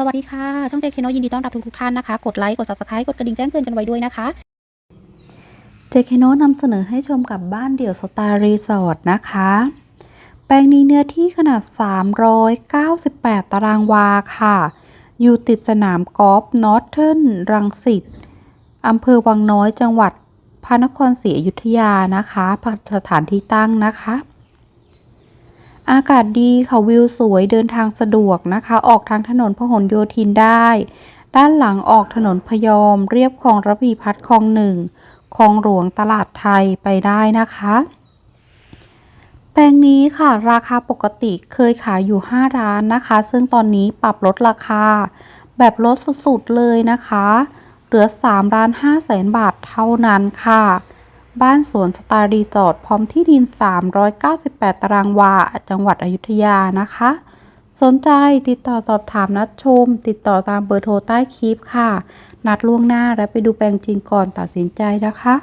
สวัสดีค่ะ ช่องเจคโนยินดีต้อนรับทุกทุกท่านนะคะ กดไลค์ กด subscribe กดกระดิ่งแจ้งเตือนกันไว้ด้วยนะคะเจคโนนำเสนอให้ชมกับบ้านเดี่ยวสไตล์รีสอร์ทนะคะ แปลงนี้เนื้อที่ขนาด 398 ตารางวาค่ะ อยู่ติดสนามกอล์ฟนอร์ทเทิร์นรังสิตอำเภอวังน้อยจังหวัดพระนครศรีอยุธยานะคะสถานที่ตั้งนะคะ อากาศดีค่ะวิวสวยเดินทางสะดวกนะคะ ออกทางถนนพหลโยธินได้ ด้านหลังออกถนนพยอม เรียบคลองระพีพัฒน์คลองหนึ่งคลองหลวงตลาดไทยไปได้นะคะ แปลงนี้ค่ะ ราคาปกติเคยขายอยู่ 5 ร้านนะคะ ซึ่งตอนนี้ปรับลดราคา แบบลดสุดๆเลยนะคะ เหลือ3ล้าน5แสนบาทเท่านั้นค่ะ บ้านสวนสตาร์รีสอร์ทพร้อมที่ดิน 398 ตารางวา จังหวัดอยุธยานะคะ สนใจติดต่อสอบถามนัดชม ติดต่อตามเบอร์โทรใต้คลิปค่ะ นัดล่วงหน้าและไปดูแปลงจริงก่อนตัดสินใจนะคะ